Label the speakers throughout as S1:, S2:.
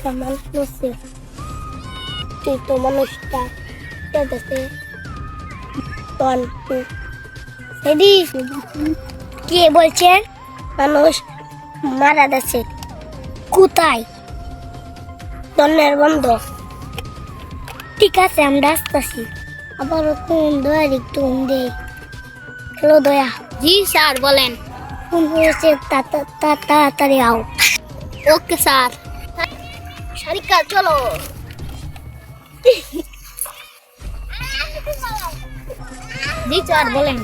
S1: সম্মান করছে তুই তো মানুষটা কেঁদেছে। তন এদি কে বলছেন মানুষ মারা গেছে। কোথায়? দন্নের বন্ধ। ঠিক আছে আমরা আসতেছি। আবার কোন দয়া একটু দে হ্যালো দয়া।
S2: জি স্যার বলেন।
S1: কোন হয়েছে তাড়াতাড়ি আও।
S2: Okay sir.
S1: সারিকা চলো।
S2: বলেন।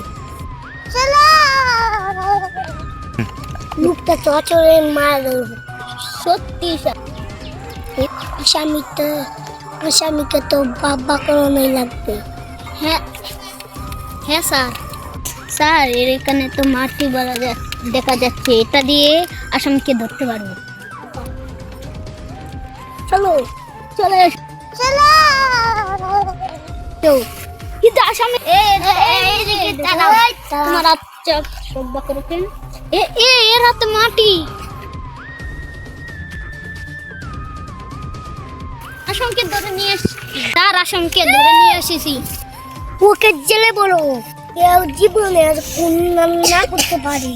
S1: লোকটা চচরে মার।
S2: সত্যি
S1: আসামিকে তো বাবা করানোই লাগবে।
S2: হ্যাঁ হ্যাঁ স্যার। স্যার এর এখানে তো মাটি বলা যা- দেখা যাচ্ছে। এটা দিয়ে আসামিকে ধরতে পারব।
S1: চলো
S2: চলে এস- তো কিন্তু আসামি। তোমার আচ্ছা শ্রদ্ধা এ এ এর হাতে মাটি আসামকে ধরে নিয়ে এস স্যার আসামকে ধরে নিয়ে এসেছি
S1: ওকে জেলে বলো কেউ জীবনে আর খুন না করতে পারি